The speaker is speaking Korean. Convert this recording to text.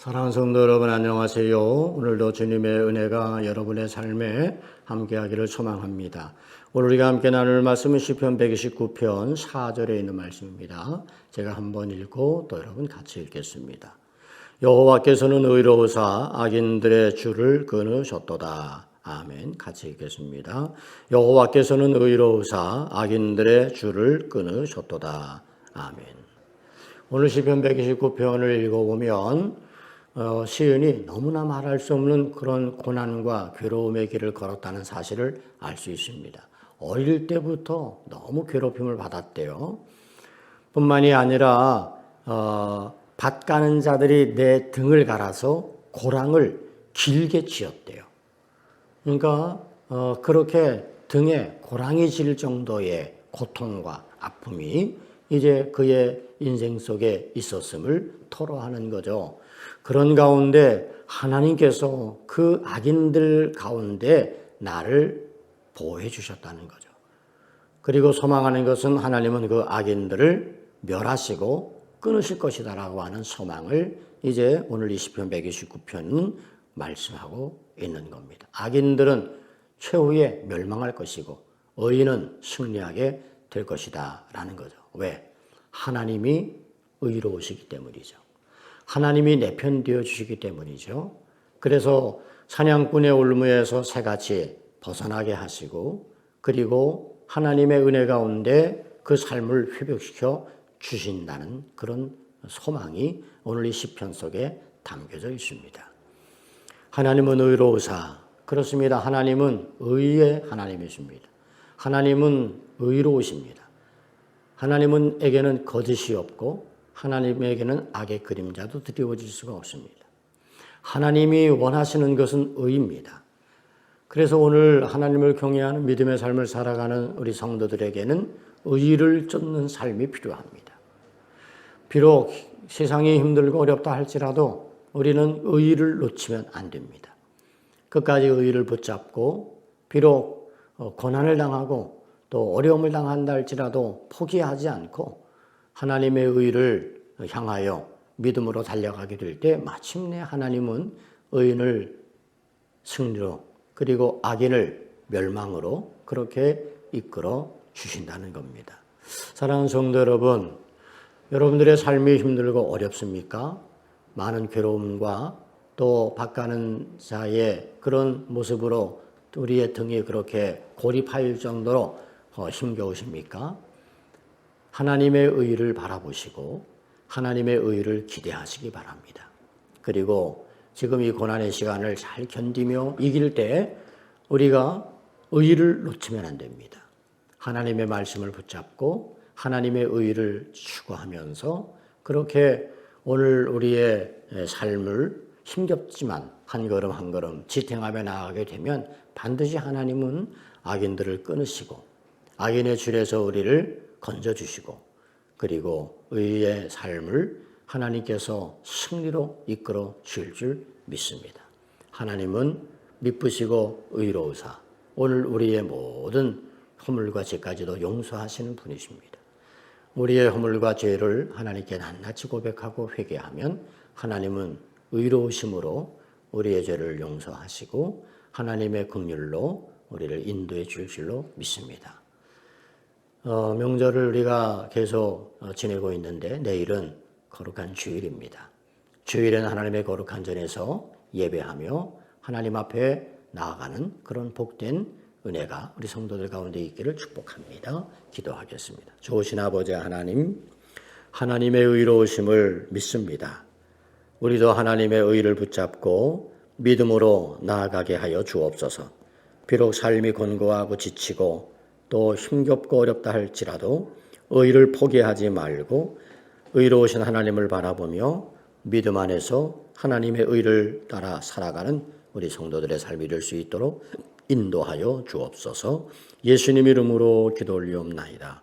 사랑하는 성도 여러분 안녕하세요. 오늘도 주님의 은혜가 여러분의 삶에 함께하기를 소망합니다. 오늘 우리가 함께 나눌 말씀은 시편 129편 4절에 있는 말씀입니다. 제가 한번 읽고 또 여러분 같이 읽겠습니다. 여호와께서는 의로우사 악인들의 줄을 끊으셨도다. 아멘. 같이 읽겠습니다. 여호와께서는 의로우사 악인들의 줄을 끊으셨도다. 아멘. 오늘 시편 129편을 읽어보면 어, 시인이 너무나 말할 수 없는 그런 고난과 괴로움의 길을 걸었다는 사실을 알 수 있습니다. 어릴 때부터 너무 괴롭힘을 받았대요. 뿐만이 아니라 어, 밭 가는 자들이 내 등을 갈아서 고랑을 길게 치었대요. 그러니까 어, 그렇게 등에 고랑이 질 정도의 고통과 아픔이 이제 그의 인생 속에 있었음을 토로하는 거죠. 그런 가운데 하나님께서 그 악인들 가운데 나를 보호해 주셨다는 거죠. 그리고 소망하는 것은 하나님은 그 악인들을 멸하시고 끊으실 것이다라고 하는 소망을 이제 오늘 20편 129편은 말씀하고 있는 겁니다. 악인들은 최후에 멸망할 것이고 의인은 승리하게 될 것이다 라는 거죠. 왜? 하나님이 의로우시기 때문이죠. 하나님이 내 편 되어 주시기 때문이죠. 그래서 사냥꾼의 올무에서 새같이 벗어나게 하시고 그리고 하나님의 은혜 가운데 그 삶을 회복시켜 주신다는 그런 소망이 오늘 이 시편 속에 담겨져 있습니다. 하나님은 의로우사 그렇습니다. 하나님은 의의 하나님이십니다. 하나님은 의로우십니다. 하나님은 에게는 거짓이 없고 하나님에게는 악의 그림자도 드리워질 수가 없습니다. 하나님이 원하시는 것은 의입니다. 그래서 오늘 하나님을 경외하는 믿음의 삶을 살아가는 우리 성도들에게는 의를 쫓는 삶이 필요합니다. 비록 세상이 힘들고 어렵다 할지라도 우리는 의를 놓치면 안 됩니다. 끝까지 의를 붙잡고 비록 어, 고난을 당하고 또 어려움을 당한다 할지라도 포기하지 않고 하나님의 의를 향하여 믿음으로 달려가게 될 때 마침내 하나님은 의인을 승리로 그리고 악인을 멸망으로 그렇게 이끌어 주신다는 겁니다. 사랑하는 성도 여러분, 여러분들의 삶이 힘들고 어렵습니까? 많은 괴로움과 또 바가는 자의 그런 모습으로 우리의 등이 그렇게 고립하일 정도로 어, 힘겨우십니까? 하나님의 의를 바라보시고 하나님의 의를 기대하시기 바랍니다. 그리고 지금 이 고난의 시간을 잘 견디며 이길 때 우리가 의를 놓치면 안 됩니다. 하나님의 말씀을 붙잡고 하나님의 의를 추구하면서 그렇게 오늘 우리의 삶을 힘겹지만 한 걸음 한 걸음 지탱하며 나아가게 되면 반드시 하나님은 악인들을 끊으시고 악인의 줄에서 우리를 건져 주시고 그리고 의의 삶을 하나님께서 승리로 이끌어 주실 줄 믿습니다. 하나님은 미쁘시고 의로우사 오늘 우리의 모든 허물과 죄까지도 용서하시는 분이십니다. 우리의 허물과 죄를 하나님께 낱낱이 고백하고 회개하면 하나님은 의로우심으로 우리의 죄를 용서하시고 하나님의 긍휼로 우리를 인도해 줄 줄로 믿습니다. 어, 명절을 우리가 계속 어, 지내고 있는데 내일은 거룩한 주일입니다. 주일에는 하나님의 거룩한 전에서 예배하며 하나님 앞에 나아가는 그런 복된 은혜가 우리 성도들 가운데 있기를 축복합니다. 기도하겠습니다. 좋으신 아버지 하나님, 하나님의 의로우심을 믿습니다. 우리도 하나님의 의를 붙잡고 믿음으로 나아가게 하여 주옵소서. 비록 삶이 권고하고 지치고 또 힘겹고 어렵다 할지라도 의를 포기하지 말고 의로우신 하나님을 바라보며 믿음 안에서 하나님의 의를 따라 살아가는 우리 성도들의 삶이 될 수 있도록 인도하여 주옵소서 예수님 이름으로 기도 올리옵나이다.